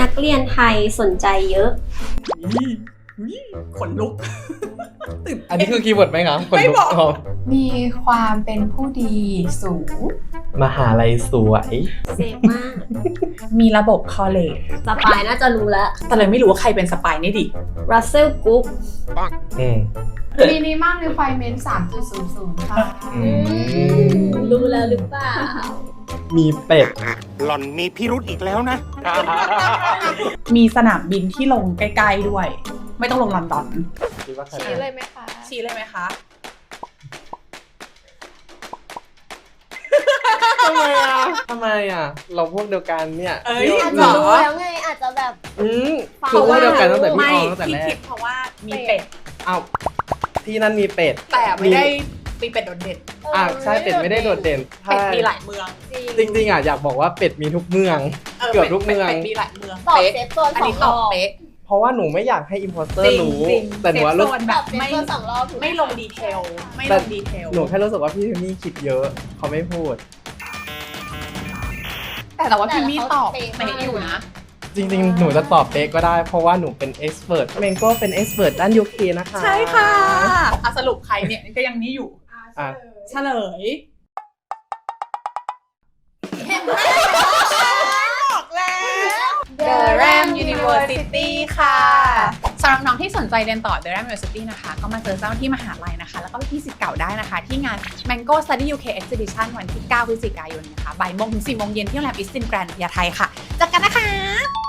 นักเรียนไทยสนใจเยอะอุ๊ยอุ๊ยขนลุก ตื่นอันนี้คือคีย์เวิร์ดไหมครับคนไม่บอกอ๋อมีความเป็นผู้ดีสูง มหาลัยสวย เซฟมากมีระบบ college สปายน่าจะรู้แล้วแต่เลยไม่รู้ว่าใครเป็นสปายนี่ดิ รัสเซลกุ๊กอืมมีนิมัมรีไฟเมนต์3.00 ค่ะ อืม รู้แล้วหรือเปล่า มีเป็ด หล่อนมีพิรุธอีกแล้วนะ มีสนามบินที่ลงใกล้ ๆ ด้วย ไม่ต้องลงลอนดอน คิดว่าใครชี้เลยไหมคะชี้เลยไหมคะ ทำไมอะทำไมอะ เราพวกเดียวกันเนี่ยเอ้ยพี่อาจเหจะรอรู้แล้วไงอาจจะแบบ อืมคือพวกเดียวกันตั้งแต่พี่ไม่อองตั้งแต่ที่แรคิกดเพราะว่ามีเป็ด อ้าวที่นั่นมีเป็ดแต่ไม่ได้มีเป็ดโดดเด่น อะใช่เป็ดไม่ได้โดดเด่นเป็ดใช่มีหลายเมืองจริงๆอะอยากบอกว่าเป็ดมีทุกเมือง เกือบทุกเมือง เป็ดมีหลายเมืองตอบเป๊ะเซฟโซนอันสอนี้งตรออบบเป๊ะ เพราะว่าหนูไม่อยากให้อิมพอสเตอจร์ริงรู้จริงแต่หนูว่าเซรู้ฟโซนตแบอบบเซฟไม่โซนสองรอบไม่ลงดีเทล ไม่ลงดีเทล หนูแค่รู้สึกว่าพี่ทิมมี่คิดเยอะ เขาไม่พูด แต่แต่ว่าพิมมี่ตอบแต่เป๊ะเขาอยู่นะ จริง ๆ หนูจะตอบเป๊กก็ได้ เพราะว่าหนูเป็นเอ็กซ์เพรสเมงก็เป็นเอ็กซ์เพรสด้านยูเคนะคะ ใช่ค่ะอะสรุปใครเนี่ยก็ยังนี่อยู่ อะเฉลยบอกแล้ว The Ram University ค่ะสำหรับน้องที่สนใจเรียนต่อ The Ram University นะคะ ก็มาเจอเจ้าหน้าที่มหาลัยนะคะ แล้วก็พี่สิทธิ์เก่าได้นะคะ ที่งาน Mango Study UK Exhibition วันที่ 9 พฤศจิกายนนะคะบ่ายโมงถึง4โมงเย็นที่โรงแรมอิสตินแกรนด์พญาไทค่ะเจอกันนะคะ